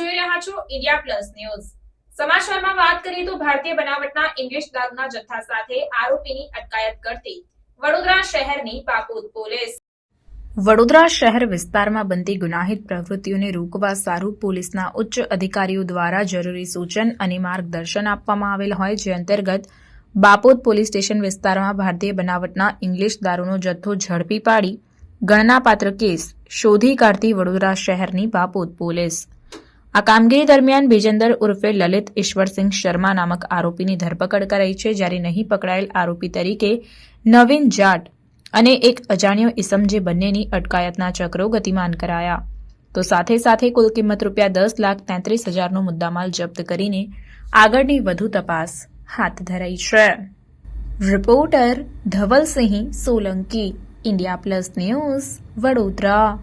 India plus news. સમાચારમાં વાત કરીએ તો ભારતીય બનાવટના ઇંગ્લિશ દારૂના જથ્થા સાથે આરોપીની અટકાયત કરતી વડોદરા શહેરની બાપોદ પોલીસ. વડોદરા શહેર વિસ્તારમાં બનતી ગુનાહિત પ્રવૃત્તિઓને રોકવા સારું પોલીસના ઉચ્ચ અધિકારીઓ દ્વારા જરૂરી સૂચન અને માર્ગદર્શન આપવામાં આવેલ હોય જે અંતર્ગત બાપોદ પોલીસ સ્ટેશન વિસ્તારમાં ભારતીય બનાવટના ઇંગ્લિશ દારૂનો જથ્થો ઝડપી પાડી ગણનાપાત્ર કેસ શોધી કાઢતી વડોદરા શહેરની બાપોદ પોલીસ. આ કામગીરી દરમિયાન બીજેન્દર ઉર્ફે લલિત ઈશ્વરસિંહ શર્મા નામક આરોપીની ધરપકડ કરાઈ છે, જ્યારે નહીં પકડાયેલ આરોપી તરીકે નવીન જાટ અને એક અજાણ્યો ઇસમ જે બંનેની અટકાયતના ચક્રો ગતિમાન કરાયા. તો સાથે સાથે કુલ કિંમત રૂપિયા દસ લાખ તેત્રીસ હજારનો મુદ્દામાલ જપ્ત કરીને આગળની વધુ તપાસ હાથ ધરાઈ છે. Reporter Dhavalsinh Solanki, India plus news Vadodara.